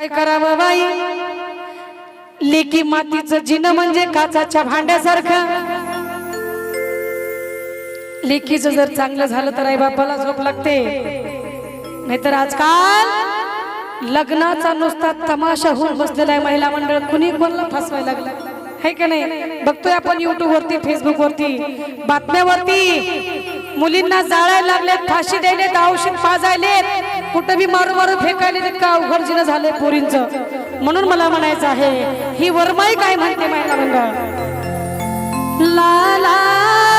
काय करावं बाई? लेकी मातीचं जिनं म्हणजे काचाच्या भांड्यासारखं. लेकीचं जर चांगलं झालं तर आई बापाला झोप लागते. नाहीतर आजकाल लग्नाचा नुसता तमाशा होऊन बसलेला आहे महिला मंडळ. कुणी कोणाला फसवायला लागलं? आहे का नाही? बघतोय आपण युट्यूब वरती फेसबुक वरती. बातम्यावरती. मुलींना जाळायला लागलेत फाशी द्यायलेत औषध पाजायलेत. कुठं बी मारू मारू फेकायले अवघड जिनं झालंय पोरींचं. म्हणून मला म्हणायचं आहे ही वरमाई काय म्हणते महिला मंडळ? ला ला ला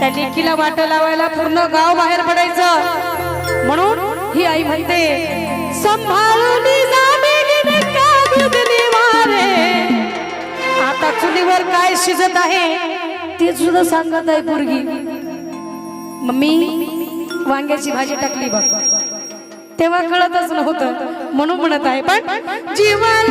त्या लेकीला वाट लावायला पूर्ण गाव बाहेर पडायचं. म्हणून ही आई म्हणते सांभाळून आता चुलीवर काय शिजत आहे ते सुद्धा सांगत आहे पोरगी. मम्मी वांग्याची भाजी टाकली बघ. तेव्हा कळतच नव्हतं म्हणून म्हणत आहे पण जीवन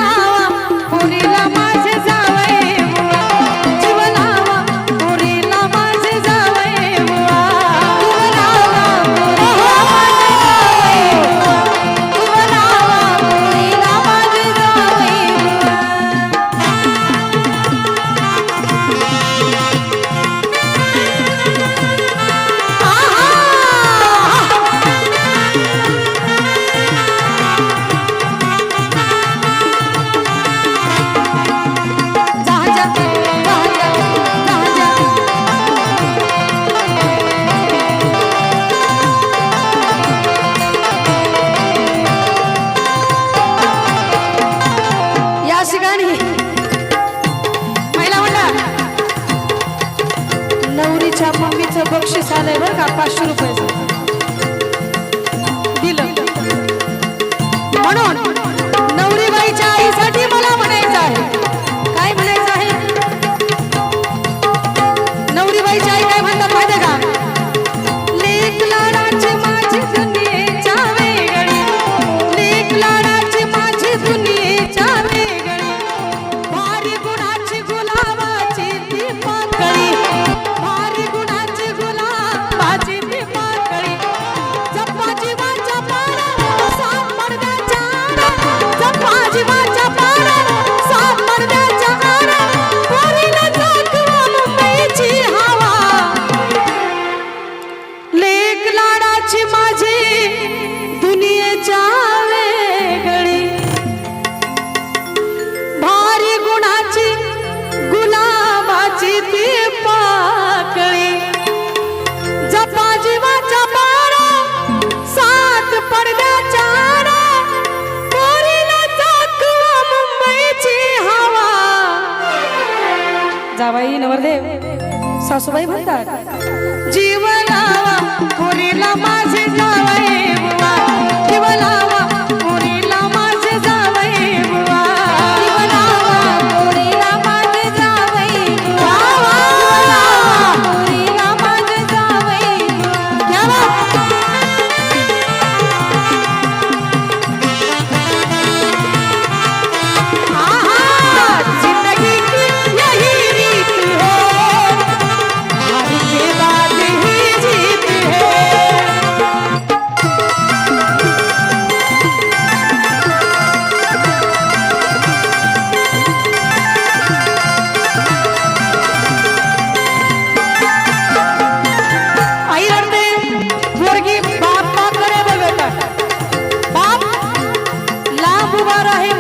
paixão. what I hear.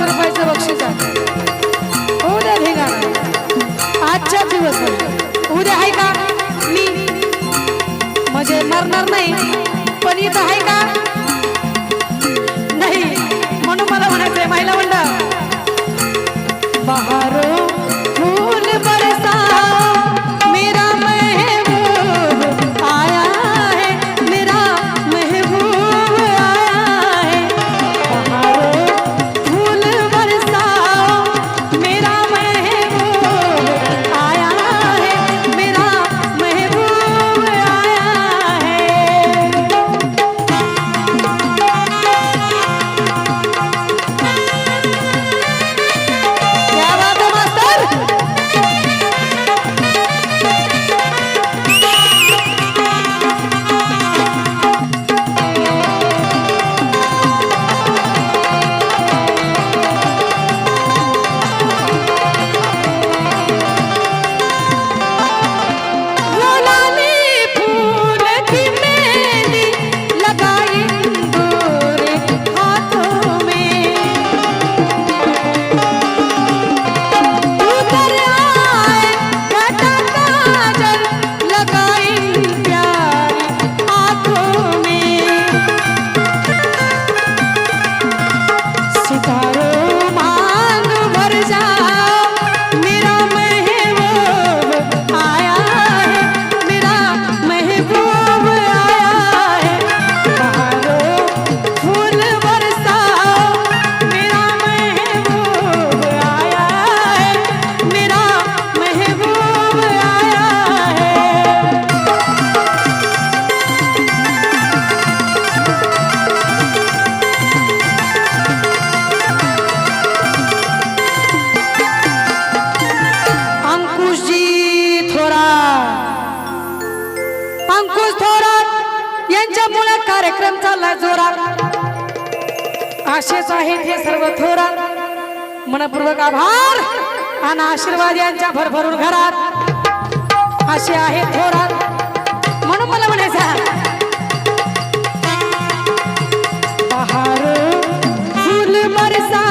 पाचशे रुपयाचं बक्षीस उद्या भेगा आजच्या दिवस म्हणजे. उद्या आहे का? मी. म्हणजे मरणार नाही. पण इथं आहे का? मनपूर्वक आभार. आणि आशीर्वाद यांच्या भरभरून घरात. असे आहेत थोरात. म्हणून मला म्हणायचं बहार फूल बरसा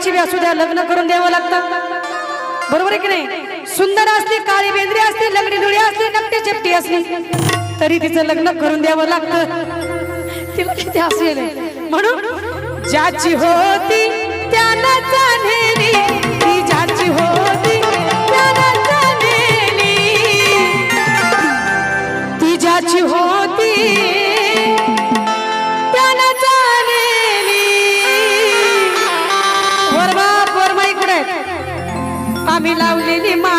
कोणाची बी असू द्या लग्न करून द्यावं लागतं. बरोबर आहे की नाही? सुंदर असली काळी बेंद्री असली लग्नी डोळी असली नकटी चेपटी असली तरी तिचं लग्न करून द्यावं लागतं. तिला किती असेल म्हणून ज्याची होती त्यानं जाणेली. आम्ही लावलेली माया आज वायाला गेली